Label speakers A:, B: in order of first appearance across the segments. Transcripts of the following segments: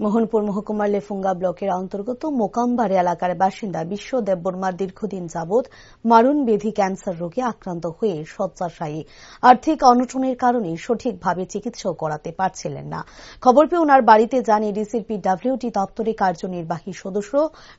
A: মোহনপুর মহকুমার লেফুঙ্গা ব্লকের অন্তর্গত মোকামবাড়ি এলাকার বাসিন্দা বিশ্ব দেববর্মা দীর্ঘদিন যাবৎ মারণ বেধি ক্যান্সার রোগে আক্রান্ত হয়ে শয্যাশায়ী। আর্থিক অনটনের কারণে সঠিকভাবে চিকিৎসাও করাতে পারছিলেন না। খবর পেয়ে ওনার বাড়িতে যান এডিসির পিডব্লিউডি দপ্তরের কার্যনির্বাহী সদস্য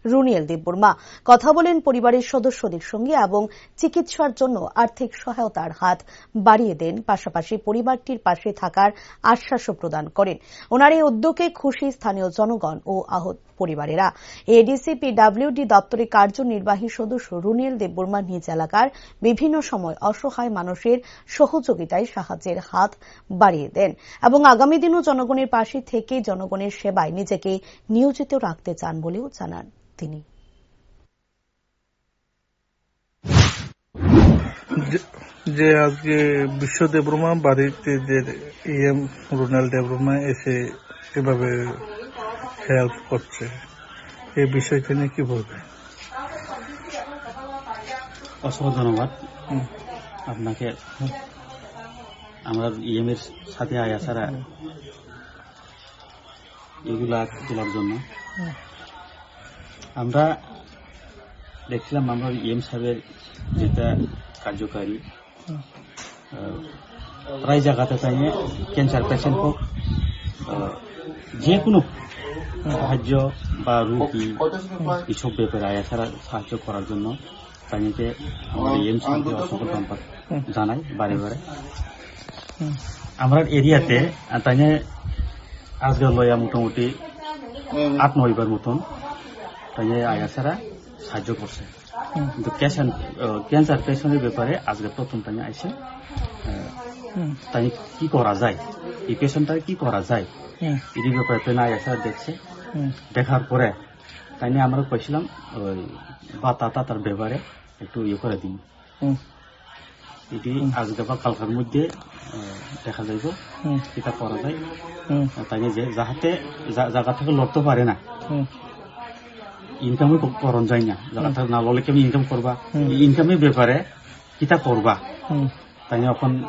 A: রুনিয়েল দেববর্মা কথা বলেন পরিবারের সদস্যদের সঙ্গে এবং চিকিৎসার জন্য আর্থিক সহায়তার হাত বাড়িয়ে দেন। পাশাপাশি পরিবারটির পাশে থাকার আশ্বাসও প্রদান করেন। ওনার এই উদ্যোগে খুশি স্থানীয় জনগণ ও আহত পরিবারেরা। এডিসি পিডব্লিউডি দপ্তরের কার্যনির্বাহী সদস্য রুনিয়েল দেববর্মা নিজ এলাকার বিভিন্ন সময় অসহায় মানুষের সহযোগিতায় সাহায্যের হাত বাড়িয়ে দেন এবং আগামী দিনও জনগণের পাশে থেকে জনগণের সেবায় নিজেকে নিয়োজিত রাখতে চান বলেও জানান তিনি।
B: যে- আজকে বিশ্ব দেবরমা বাড়িতে যে ইএম রোনাল দেবরমা এসে এভাবে হেল্প করছে এই বিষয়টা নিয়ে কি বলবে
C: অসংখ্য ধন্যবাদ। আপনাকে আমরা ইএমের সাথে আয়া ছাড়া এগুলা তোলার জন্য। আমরা দেখছিলাম আমরা ইএম সাহেবের যেটা কার্যকারী প্রায় জায়গাতে তাই ক্যান্সার পেশেন্ট হোক যে কোনো সাহায্য বা রুগী এসব ব্যাপারে আয়া ছাড়া সাহায্য করার জন্য তাইকে আমরা ইএম সাহেবকে অসংখ্য ধন্যবাদ জানাই বারে বারে। আমরা এরিয়াতে তাইনে আজকে লয়া মোটামুটি আট নয়বার মতন তাইনে আয়া ছাড়া সাহায্য করছে। কিন্তু ক্যান্সার পেশেন্টের ব্যাপারে আজকে প্রথম টাইমে আইসে তাই কি করা যায় এই পেশেন্টটা কি করা যায়। এই ব্যাপারে তাই আয়া ছাড়া দেখছে। দেখার পরে তাই নিয়ে আমরা কইছিলাম ওই বাতা তাতার ব্যাপারে একটু ইয়ে করে দিন। এটি আজকে বা কালকার মধ্যে দেখা যাইব। এটা করা যায়। তাই যে যাহাতে জায়গা থেকে লড়তে পারে না
B: হুম।
C: ইনকামও করন যায় না। জায়গা থেকে না লড়লে কেমন ইনকাম করবা? ইনকামের ব্যাপারে কিতা করবা? তাই এখন